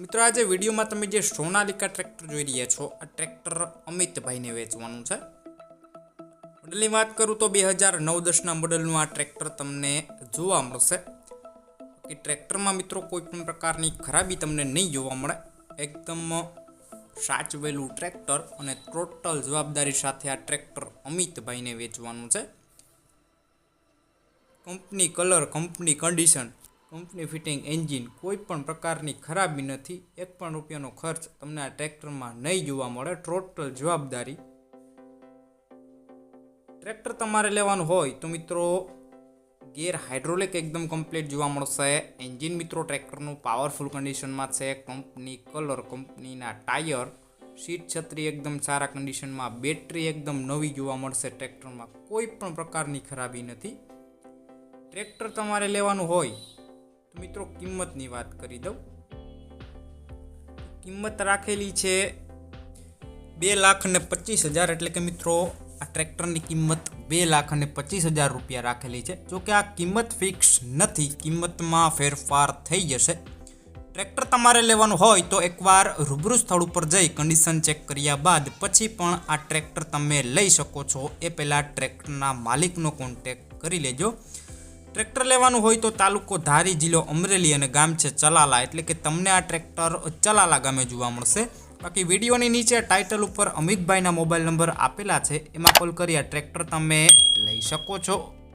મિત્રો, આજે વિડીયોમાં તમે જે સોનાલિકા ટ્રેક્ટર જોઈ રહ્યા છો, આ ટ્રેક્ટર અમિતભાઈને વેચવાનું છે. મોડલની વાત કરું તો બે હજાર નવ દસના મોડલનું આ ટ્રેક્ટર તમને જોવા મળશે. કે ટ્રેક્ટરમાં મિત્રો, કોઈ પણ પ્રકારની ખરાબી તમને નહીં જોવા મળે. એકદમ સાચવેલું ટ્રેક્ટર અને ટોટલ જવાબદારી સાથે આ ટ્રેક્ટર અમિતભાઈને વેચવાનું છે. Company colour, company condition company fitting engine કોઈ પણ પ્રકારની ખરાબી નથી. એક પણ રૂપિયાનો ખર્ચ તમને આ ટ્રેક્ટરમાં નહીં જોવા મળે. ટોટલ જવાબદારી ટ્રેક્ટર તમારે લેવાનું હોય તો મિત્રો ગેર હાઇડ્રોલિક એકદમ કમ્પ્લીટ જોવા મળશે. એન્જિન મિત્રો ટ્રેક્ટરનું પાવરફુલ કન્ડિશનમાં છે. કંપની કલર કંપનીના ટાયર, સીટ છત્રી એકદમ સારા કન્ડિશનમાં, બેટરી એકદમ નવી જોવા મળશે ટ્રેક્ટરમાં. કોઈ પણ પ્રકારની ખરાબી નથી. ટ્રેક્ટર તમારે લેવાનું હોય તો મિત્રો, કિંમતની વાત કરી દઉં. કિંમત રાખેલી છે બે લાખ અને પચીસ હજાર, એટલે કે મિત્રો, આ ટ્રેક્ટરની કિંમત બે લાખ અને પચીસ હજાર રૂપિયા રાખેલી છે. જો કે આ કિંમત ફિક્સ નથી, કિંમતમાં ફેરફાર થઈ જશે. ટ્રેક્ટર તમારે લેવાનું હોય તો એકવાર રૂબરૂ સ્થળ ઉપર જઈ કન્ડિશન ચેક કર્યા બાદ પછી પણ આ ટ્રેક્ટર તમે લઈ શકો છો. એ પહેલાં ટ્રેક્ટરના માલિકનો કોન્ટેક કરી લેજો. ટ્રેક્ટર લેવાનું હોય તો તાલુકો ધારી જિલ્લો અમરેલી અને ગામ છે ચલાલા. એટલે કે તમને આ ટ્રેક્ટર ચલાલા ગામે જોવા મળશે. બાકી વિડીયોની નીચે ટાઇટલ ઉપર અમિતભાઈના મોબાઈલ નંબર આપેલા છે. એમાં કોલ કરી આ ટ્રેક્ટર તમે લઈ શકો છો.